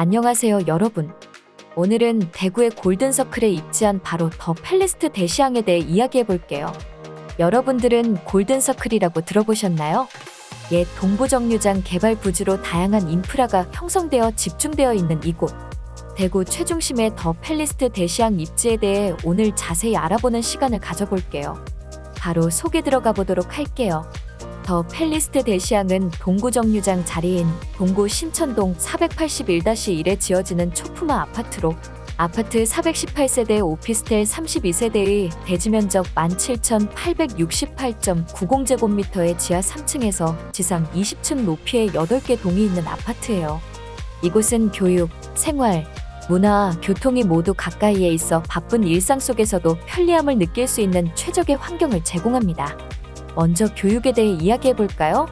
안녕하세요, 여러분. 오늘은 대구의 골든서클에 입지한 바로 더 팰리스트 대시항에 대해 이야기해 볼게요. 여러분들은 골든서클이라고 들어보셨나요? 옛 동부정류장 개발 부지로 다양한 인프라가 형성되어 집중되어 있는 이곳. 대구 최중심의 더 팰리스트 대시항 입지에 대해 오늘 자세히 알아보는 시간을 가져볼게요. 바로 소개 들어가 보도록 할게요. 더 팰리스트 대시항은 동구 정류장 자리인 동구 신천동 481-1에 지어지는 초품화 아파트로 아파트 418세대 오피스텔 32세대의 대지 면적 17,868.90제곱미터의 지하 3층에서 지상 20층 높이의 8개 동이 있는 아파트예요. 이곳은 교육, 생활, 문화, 교통이 모두 가까이에 있어 바쁜 일상 속에서도 편리함을 느낄 수 있는 최적의 환경을 제공합니다. 먼저 교육에 대해 이야기해 볼까요?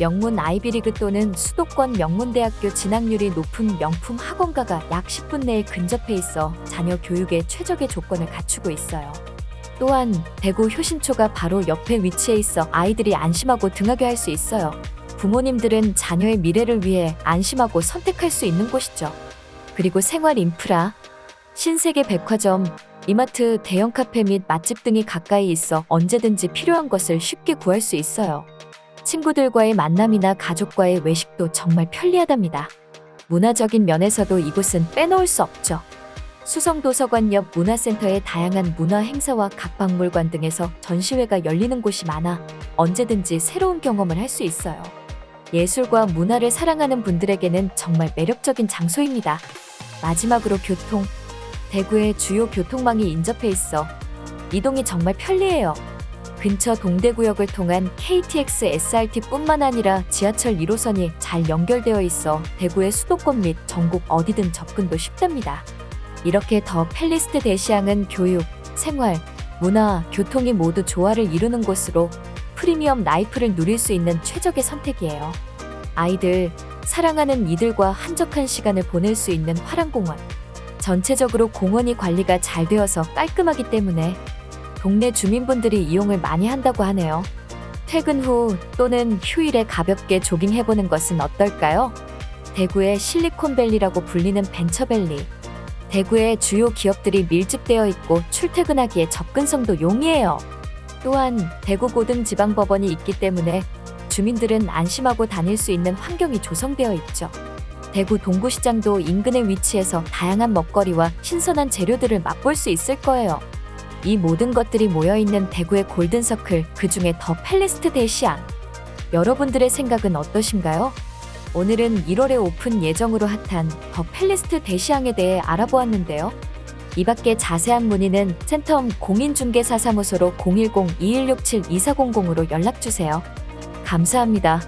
명문 아이비리그 또는 수도권 명문대학교 진학률이 높은 명품 학원가가 약 10분 내에 근접해 있어 자녀 교육에 최적의 조건을 갖추고 있어요. 또한 대구 효신초가 바로 옆에 위치해 있어 아이들이 안심하고 등하교 할 수 있어요. 부모님들은 자녀의 미래를 위해 안심하고 선택할 수 있는 곳이죠. 그리고 생활 인프라, 신세계 백화점, 이마트, 대형 카페 및 맛집 등이 가까이 있어 언제든지 필요한 것을 쉽게 구할 수 있어요. 친구들과의 만남이나 가족과의 외식도 정말 편리하답니다. 문화적인 면에서도 이곳은 빼놓을 수 없죠. 수성도서관 옆 문화센터의 다양한 문화 행사와 각 박물관 등에서 전시회가 열리는 곳이 많아 언제든지 새로운 경험을 할 수 있어요. 예술과 문화를 사랑하는 분들에게는 정말 매력적인 장소입니다. 마지막으로 교통. 대구의 주요 교통망이 인접해 있어 이동이 정말 편리해요. 근처 동대구역을 통한 KTX SRT뿐만 아니라 지하철 1호선이 잘 연결되어 있어 대구의 수도권 및 전국 어디든 접근도 쉽답니다. 이렇게 더 팰리스트 대시항은 교육, 생활, 문화, 교통이 모두 조화를 이루는 곳으로 프리미엄 라이프를 누릴 수 있는 최적의 선택이에요. 아이들, 사랑하는 이들과 한적한 시간을 보낼 수 있는 화랑공원. 전체적으로 공원이 관리가 잘 되어서 깔끔하기 때문에 동네 주민분들이 이용을 많이 한다고 하네요. 퇴근 후 또는 휴일에 가볍게 조깅해보는 것은 어떨까요? 대구의 실리콘밸리라고 불리는 벤처밸리. 대구의 주요 기업들이 밀집되어 있고 출퇴근하기에 접근성도 용이해요. 또한 대구 고등지방법원이 있기 때문에 주민들은 안심하고 다닐 수 있는 환경이 조성되어 있죠. 대구 동구시장도 인근에 위치해서 다양한 먹거리와 신선한 재료들을 맛볼 수 있을 거예요. 이 모든 것들이 모여있는 대구의 골든서클, 그 중에 더 팰리스트 대시안. 여러분들의 생각은 어떠신가요? 오늘은 1월에 오픈 예정으로 핫한 더 팰리스트 대시항에 대해 알아보았는데요. 이 밖에 자세한 문의는 센텀 공인중개사사무소로 010-2167-2400으로 연락주세요. 감사합니다.